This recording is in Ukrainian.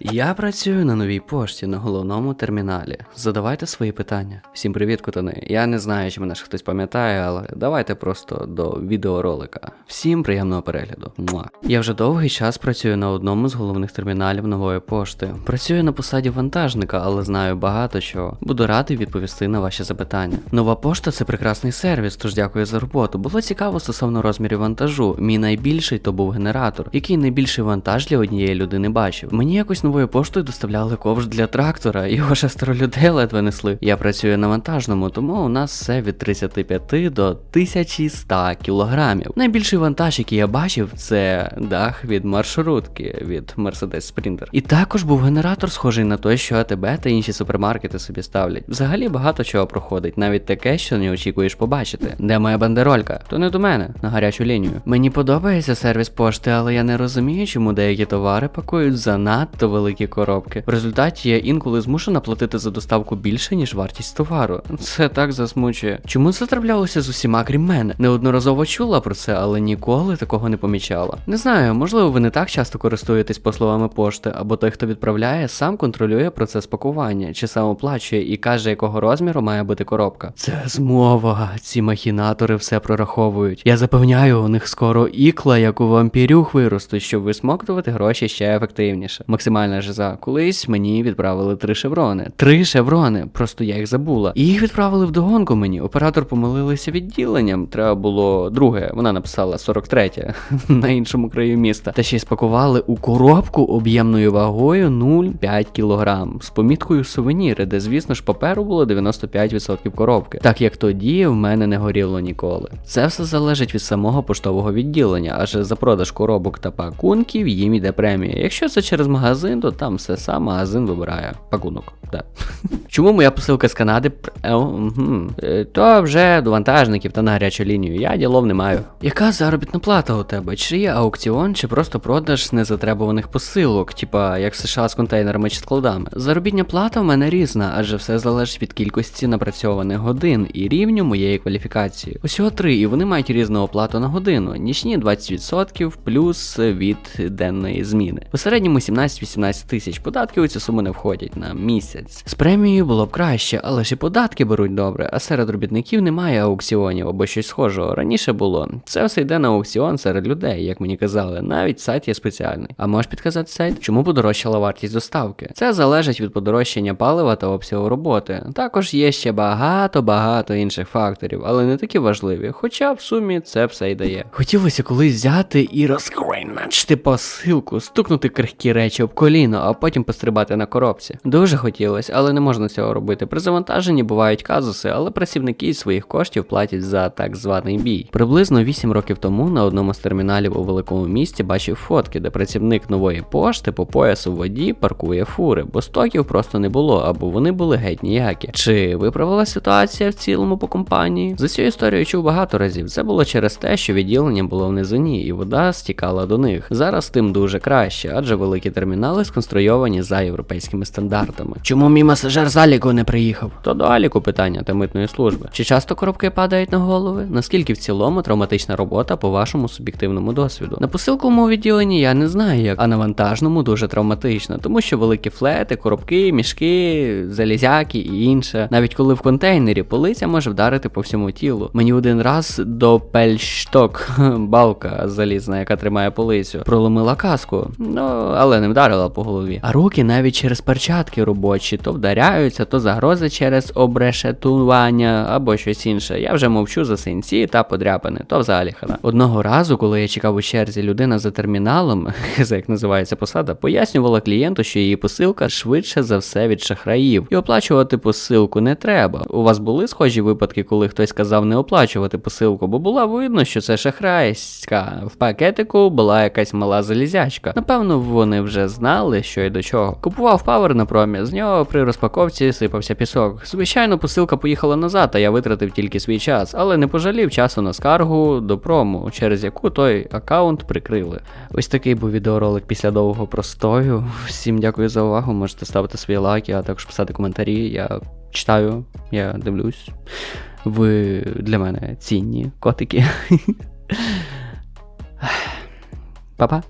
Я працюю на новій пошті на головному терміналі. Задавайте свої питання. Всім привіт, котани. Я не знаю, чи мене ж хтось пам'ятає, але давайте просто до відеоролика. Всім приємного перегляду. Муа. Я вже довгий час працюю на одному з головних терміналів нової пошти. Працюю на посаді вантажника, але знаю багато чого. Буду радий відповісти на ваші запитання. Нова пошта це прекрасний сервіс, тож дякую за роботу. Було цікаво стосовно розмірів вантажу. Мій найбільший то був генератор, який найбільший вантаж для однієї людини бачив. Мені якось новою поштою доставляли ковш для трактора, його шестеро людей ледве несли. Я працюю на вантажному, тому у нас все від 35 до 1100 кілограмів. Найбільший вантаж, який я бачив, це дах від маршрутки від Mercedes Sprinter. І також був генератор, схожий на той, що АТБ та інші супермаркети собі ставлять. Взагалі багато чого проходить, навіть таке, що не очікуєш побачити. Де моя бандеролька? То не до мене, на гарячу лінію. Мені подобається сервіс пошти, але я не розумію, чому деякі товари пакують занадто великі коробки. В результаті я інколи змушена платити за доставку більше, ніж вартість товару. Це так засмучує. Чому це траплялося з усіма, крім мене? Неодноразово чула про це, але ніколи такого не помічала. Не знаю, можливо, ви не так часто користуєтесь послугами пошти, або той, хто відправляє, сам контролює процес пакування, чи сам оплачує і каже, якого розміру має бути коробка. Це змова. Ці махінатори все прораховують. Я запевняю, у них скоро ікла, як у вампірюх виростуть, щоб висмоктувати гроші ще ефективніше. Максимальна жиза. Колись мені відправили три шеврони. Три шеврони, просто я їх забула. І їх відправили вдогонку мені. Оператор помилилися відділенням. Треба було друге. Вона написала 43 на іншому краю міста. Та ще й спакували у коробку об'ємною вагою 0,5 кг з поміткою сувеніри, де, звісно ж, паперу було 95% коробки. Так як тоді в мене не горіло ніколи. Це все залежить від самого поштового відділення, адже за продаж коробок та пакунків їм йде премія. Якщо це через магазин, то там все сам магазин вибирає пакунок. Да. Чому моя посилка з Канади? е. Е, То вже до вантажників та на гарячу лінію. Я ділов не маю. Яка заробітна плата у тебе? Чи є аукціон, чи просто продаж незатребуваних посилок, типа як в США з контейнерами чи складами? Заробітня плата в мене різна, адже все залежить від кількості напрацьованих годин і рівню моєї кваліфікації. Усього три, і вони мають різну оплату на годину. Нічні 20% плюс від денної зміни. У середньому 17-18 тисяч податків у цю суму не входять на місяць. З премією було б краще, але ж і податки беруть добре, а серед робітників немає аукціонів або щось схожого. Раніше було. Це все йде на аукціон серед людей, як мені казали. Навіть сайт є спеціальний. А можеш підказати сайт? Чому подорожчала вартість доставки? Це залежить від подорожчання палива та обсягу роботи. Також є ще багато-багато інших факторів, але не такі важливі. Хоча в сумі це все й дає. Хотілося колись взяти і розкрейначити посилку, стукнути крихкі речі об коліно, а потім пострибати на коробці. Дуже хотілося, але не можна цього робити. При завантаженні бувають казуси, але працівники із своїх коштів платять за так званий бій. Приблизно 8 років тому на одному з терміналів у великому місті бачив фотки, де працівник нової пошти по поясу в воді паркує фури, бо стоків просто не було, або вони були геть ніякі. Чи виправила ситуація в цілому по компанії? За цю історію чув багато разів. Це було через те, що відділення було в низині, і вода стікала до них. Зараз тим дуже краще, адже великі термінали сконструйовані за європейськими стандартами. Чому мій масажер з Аліку не приїхав? То до Аліку питання та митної служби. Чи часто коробки падають на голови? Наскільки в цілому травматична робота по вашому суб'єктивному досвіду? На посилковому відділенні я не знаю як, а на вантажному дуже травматично, тому що великі флети, коробки, мішки, залізяки і інше. Навіть коли в контейнері полиця може вдарити по всьому тілу. Мені один раз до пельшток, балка залізна, яка тримає полицю, проломила каску. Ну, але не вдарила по голові. А руки навіть через перчатки робочі то вдаряються, то загрози через обрешетування або щось інше. Я вже мовчу за синці та подряпини, то взагалі хана. Одного разу, коли я чекав у черзі людина за терміналом, за як називається посада, пояснювала клієнту, що її посилка швидше за все від шахраїв, і оплачувати посилку не треба. У вас були схожі випадки, коли хтось сказав не оплачувати посилку, бо було видно, що це шахрайська. В пакетику була якась мала залізячка. Напевно, вони вже знали, що й до чого. Купував павер на промі, з нього при розпаковці сипався пісок. Звичайно, посилка поїхала назад, а я витратив тільки свій час, але не пожалів часу на скаргу до прому, через яку той аккаунт прикрили. Ось такий був відеоролик після довгого простою. Всім дякую за увагу. Можете ставити свої лайки, а також писати коментарі. Я читаю, я дивлюсь. Ви для мене цінні котики. Па-па.